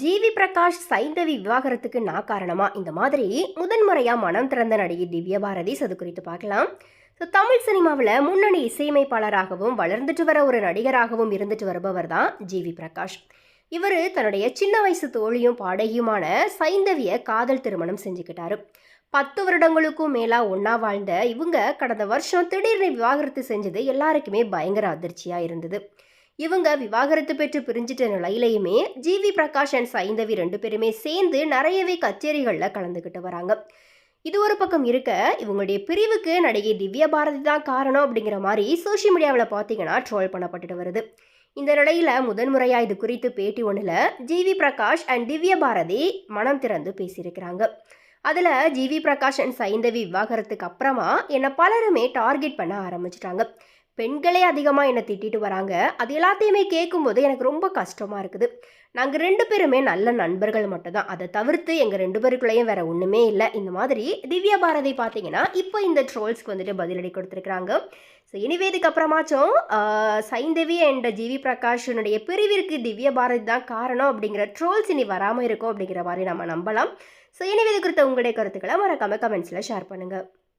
GV Prakash Saindhavi விவாகரத்துக்கு நான் காரணமா? இந்த மாதிரி முதன்முறையாக மனம் திறந்த நடிகை திவ்ய பாரதி அது குறித்து பார்க்கலாம். ஸோ தமிழ் சினிமாவில் முன்னணி இசையமைப்பாளராகவும் வளர்ந்துட்டு வர ஒரு நடிகராகவும் இருந்துட்டு வருபவர் தான் ஜிவி பிரகாஷ். இவர் தன்னுடைய சின்ன வயசு தோழியும் பாடகியுமான சைந்தவியை காதல் திருமணம் செஞ்சுக்கிட்டாரு. பத்து வருடங்களுக்கும் மேலாக ஒன்றா வாழ்ந்த இவங்க கடந்த வருஷம் திடீர்னு விவாகரத்து செஞ்சது எல்லாருக்குமே பயங்கர அதிர்ச்சியாக இருந்தது. இவங்க விவாகரத்து பெற்று பிரிஞ்சிட்ட நிலையிலையுமே G V Prakash and Saindhavi ரெண்டு பேருமே சேர்ந்து நிறையவே கச்சேரிகளில் கலந்துக்கிட்டு வராங்க. இது ஒரு பக்கம் இருக்க இவங்களுடைய பிரிவுக்கு நடிகை திவ்யா பாரதி தான் காரணம் அப்படிங்கிற மாதிரி சோஷியல் மீடியாவில் பார்த்தீங்கன்னா ட்ரோல் பண்ணப்பட்டுட்டு வருது. இந்த நிலையில் முதன்முறையாக இது குறித்து பேட்டி ஒன்றில் ஜிவி பிரகாஷ் அண்ட் திவ்யா பாரதி மனம் திறந்து பேசியிருக்கிறாங்க. அதில் ஜிவி பிரகாஷ் அண்ட் சைந்தவி விவாகரத்துக்கு அப்புறமா என்னை பலருமே டார்கெட் பண்ண ஆரம்பிச்சிட்டாங்க. பெண்களே அதிகமாக என்னை திட்டிட்டு வராங்க. அது எல்லாத்தையுமே கேட்கும்போது எனக்கு ரொம்ப கஷ்டமாக இருக்குது. நாங்கள் ரெண்டு பேருமே நல்ல நண்பர்கள் மட்டும்தான். அதை தவிர்த்து எங்கள் ரெண்டு பேருக்குள்ளேயும் வேற ஒன்றுமே இல்லை. இந்த மாதிரி திவ்யா பாரதி பார்த்தீங்கன்னா இப்போ இந்த ட்ரோல்ஸ்க்கு வந்துட்டு பதிலடி கொடுத்துருக்குறாங்க. ஸோ இனிவே இதுக்கப்புறமாச்சும் சைந்தவி அண்ட் ஜிவி பிரகாஷனுடைய பிரிவிற்கு திவ்ய பாரதி தான் காரணம் அப்படிங்கிற ட்ரோல்ஸ் இனி வராமல் இருக்கும் அப்படிங்கிற மாதிரி நம்ம நம்பலாம். ஸோ இனிவே இது குறித்த உங்களுடைய கருத்துக்களை மறக்காம கமெண்ட்ஸில் ஷேர் பண்ணுங்கள்